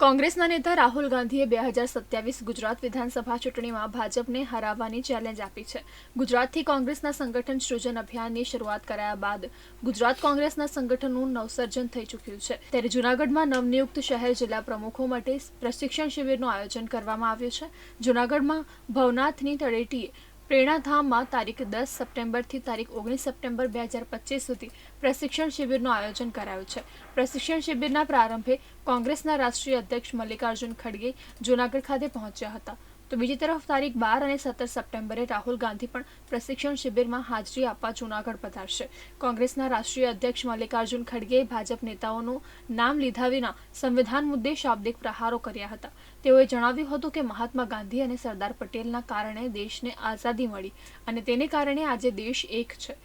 કોંગ્રેસના નેતા રાહુલ ગાંધીએ બે હજાર સત્યાવીસ ગુજરાત વિધાનસભા ચૂંટણીમાં ભાજપને હરાવવાની ચેલેન્જ આપી છે. ગુજરાતથી કોંગ્રેસના સંગઠન સૃજન અભિયાનની શરૂઆત કરાયા બાદ ગુજરાત કોંગ્રેસના સંગઠનનું નવસર્જન થઈ ચૂક્યું છે. ત્યારે જૂનાગઢમાં નવનિયુક્ત શહેર જિલ્લા પ્રમુખો માટે પ્રશિક્ષણ શિબિરનું આયોજન કરવામાં આવ્યું છે. જૂનાગઢમાં ભવનાથની તળેટીએ પ્રેરણાધામમાં તારીખ દસ સપ્ટેમ્બરથી તારીખ ઓગણીસ સપ્ટેમ્બર બે હજાર પચીસ સુધી પ્રશિક્ષણ શિબિરનું આયોજન કરાયું છે. પ્રશિક્ષણ શિબિરના પ્રારંભે કોંગ્રેસના રાષ્ટ્રીય અધ્યક્ષ મલ્લિકાર્જુન ખડગે જૂનાગઢ ખાતે પહોંચ્યા હતા. તો બીજી તરફ તારીખ બાર અને સત્તર સપ્ટેમ્બરે રાહુલ ગાંધી પણ પ્રશિક્ષણ શિબિરમાં હાજરી આપવા જૂનાગઢ પધારશે. કોંગ્રેસના રાષ્ટ્રીય અધ્યક્ષ મલ્લિકાર્જુન ખડગેએ ભાજપ નેતાઓનું નામ લીધા વિના સંવિધાન મુદ્દે શાબ્દિક પ્રહારો કર્યા હતા. તેઓએ જણાવ્યું હતું કે મહાત્મા ગાંધી અને સરદાર પટેલના કારણે દેશને આઝાદી મળી અને તેને કારણે આજે દેશ એક છે.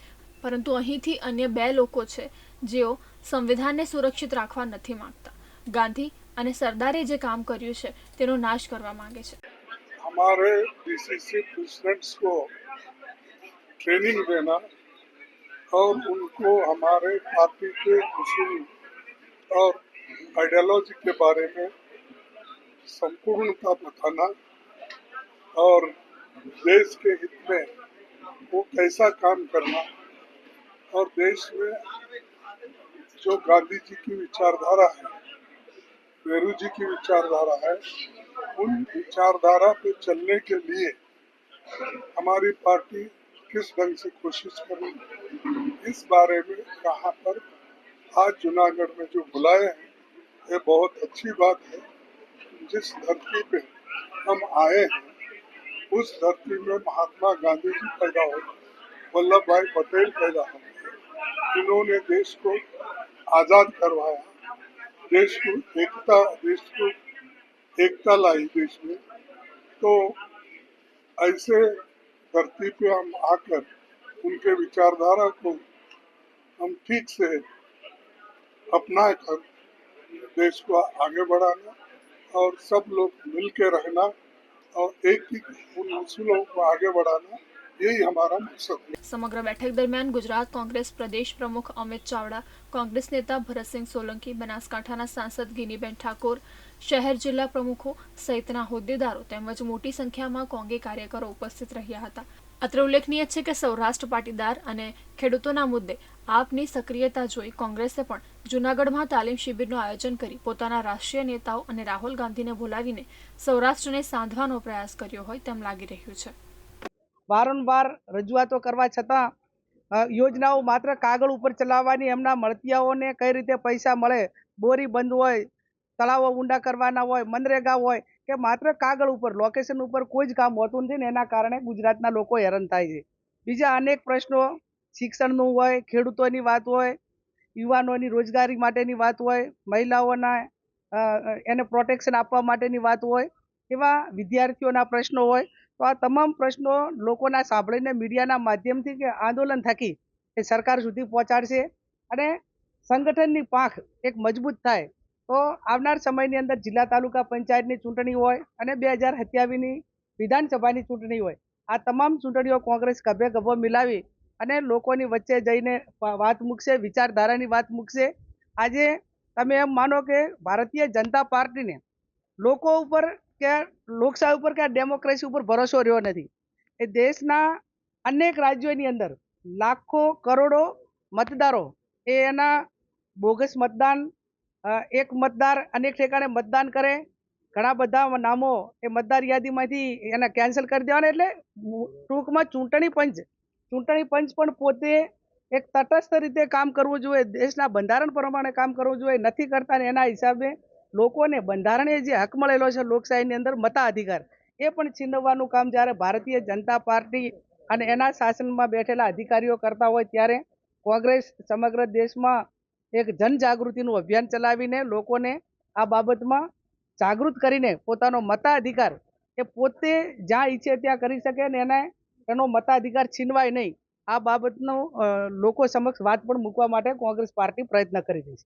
પરંતુ અહીંથી અન્ય બે લોકો છે, જેઓ સંવિધાનને સુરક્ષિત રાખવા નથી માંગતા. ગાંધી અને સરદારે જે કામ કર્યું છે, તેનો નાશ કરવા માંગે છે. हमारे डीसीसी प्रेसिडेंट्स को ट्रेनिंग देना और उनको हमारे पार्टी के उसूल और आइडियोलॉजी के बारे में संपूर्णता बताना और देश के हित में वो कैसा काम करना और देश में जो गांधी जी की विचारधारा है, नेहरू जी की विचारधारा है उन विचारधारा पे चलने के लिए हमारी पार्टी किस ढंग से कोशिश करेगी इस बारे में यहाँ पर आज जूनागढ़ में जो बुलाए हैं, ये बहुत अच्छी बात है। जिस धरती पे हम आए हैं, उस धरती में महात्मा गांधी जी पैदा हुए वल्लभ भाई पटेल पैदा हुए। इन्होंने देश को आज़ाद करवाया, देश को एकता, देश को एकता लाई देश में। तो ऐसे धरती पे हम आकर उनके विचारधारा को हम ठीक से अपना कर देश को आगे बढ़ाना और सब लोग मिल के रहना और एक ही उन उसूलों को आगे बढ़ाना। यही हमारा मकसद है સમગ્ર બેઠક દરમિયાન ગુજરાત કોંગ્રેસ પ્રદેશ પ્રમુખ અમિત ચાવડા કોંગ્રેસ નેતા ભરતસિંહ સોલંકી બનાસકાંઠાના સાંસદ ગિનીબેન ઠાકોર શહેર જિલ્લા પ્રમુખો સહિતના હોદ્દેદારો તેમજ મોટી સંખ્યામાં કોંગે કાર્યકરો ઉપસ્થિત રહ્યા હતા અત્રે ઉલ્લેખનીય છે કે સૌરાષ્ટ્ર પાટીદાર અને ખેડૂતોના મુદ્દે આપની સક્રિયતા જોઈ કોંગ્રેસે પણ જૂનાગઢમાં તાલીમ શિબિરનું આયોજન કરી પોતાના રાષ્ટ્રીય નેતાઓ અને રાહુલ ગાંધીને બોલાવીને સૌરાષ્ટ્રને સાંધવાનો પ્રયાસ કર્યો હોય તેમ લાગી રહ્યું છે વારંવાર રજૂઆતો કરવા છતાં યોજનાઓ માત્ર કાગળ ઉપર ચલાવવાની એમના મળતિયાઓને કઈ રીતે પૈસા મળે, બોરી બંધ હોય, તળાવો ઊંડા કરવાના હોય, મનરેગા હોય કે માત્ર કાગળ ઉપર લોકેશન ઉપર કોઈ જ કામ હોતું નથી ને એના કારણે ગુજરાતના લોકો હેરાન થાય છે. બીજા અનેક પ્રશ્નો, શિક્ષણનું હોય, ખેડૂતોની વાત હોય, યુવાનોની રોજગારી માટેની વાત હોય, મહિલાઓના એને પ્રોટેક્શન આપવા માટેની વાત હોય, એવા વિદ્યાર્થીઓના પ્રશ્નો હોય તો આ તમામ પ્રશ્નો લોકોના સાંભળીને મીડિયાના માધ્યમથી કે આંદોલન થકી એ સરકાર સુધી પહોંચાડશે અને સંગઠનની પાંખ એક મજબૂત થાય તો આવનાર સમયની અંદર જિલ્લા તાલુકા પંચાયતની ચૂંટણી હોય અને બે હજાર સત્યાવીસની વિધાનસભાની ચૂંટણી હોય. આ તમામ ચૂંટણીઓ કોંગ્રેસ ગભે ગભો મિલાવી અને લોકોની વચ્ચે જઈને વાત મૂકશે, વિચારધારાની વાત મૂકશે. આજે તમે એમ માનો કે ભારતીય જનતા પાર્ટીને લોકો ઉપર કે લોકશાહી ઉપર કે ડેમોક્રેસી ઉપર ભરોસો રહ્યો નથી. એ દેશના અનેક રાજ્યોની અંદર લાખો, કરોડો મતદારો એ એના બોગસ મતદાન એક મતદાર અનેક ઠેકાણે મતદાન કરે. ઘણા બધા નામો એ મતદાર યાદીમાંથી એને કેન્સલ કરી દેવાના એટલે ટૂંકમાં ચૂંટણી પંચ ચૂંટણી પંચ પણ પોતે એક તટસ્થ રીતે કામ કરવું જોઈએ. દેશના બંધારણ પ્રમાણે કામ કરવું જોઈએ. નથી કરતા ને એના હિસાબે લોકોને બંધારણીય જે હક મળેલો છે લોકશાહીની અંદર મતાધિકાર, એ પણ છીનવવાનું કામ જ્યારે ભારતીય જનતા પાર્ટી અને એના શાસનમાં બેઠેલા અધિકારીઓ કરતા હોય ત્યારે કોંગ્રેસ સમગ્ર દેશમાં એક જનજાગૃતિનું અભિયાન ચલાવીને લોકોને આ બાબતમાં જાગૃત કરીને પોતાનો મતાધિકાર એ પોતે જ્યાં ઈચ્છે ત્યાં કરી શકે ને એને એનો મતાધિકાર છીનવાય નહીં. આ બાબતનો લોકો સમક્ષ વાત પણ મૂકવા માટે કોંગ્રેસ પાર્ટી પ્રયત્ન કરી રહી છે.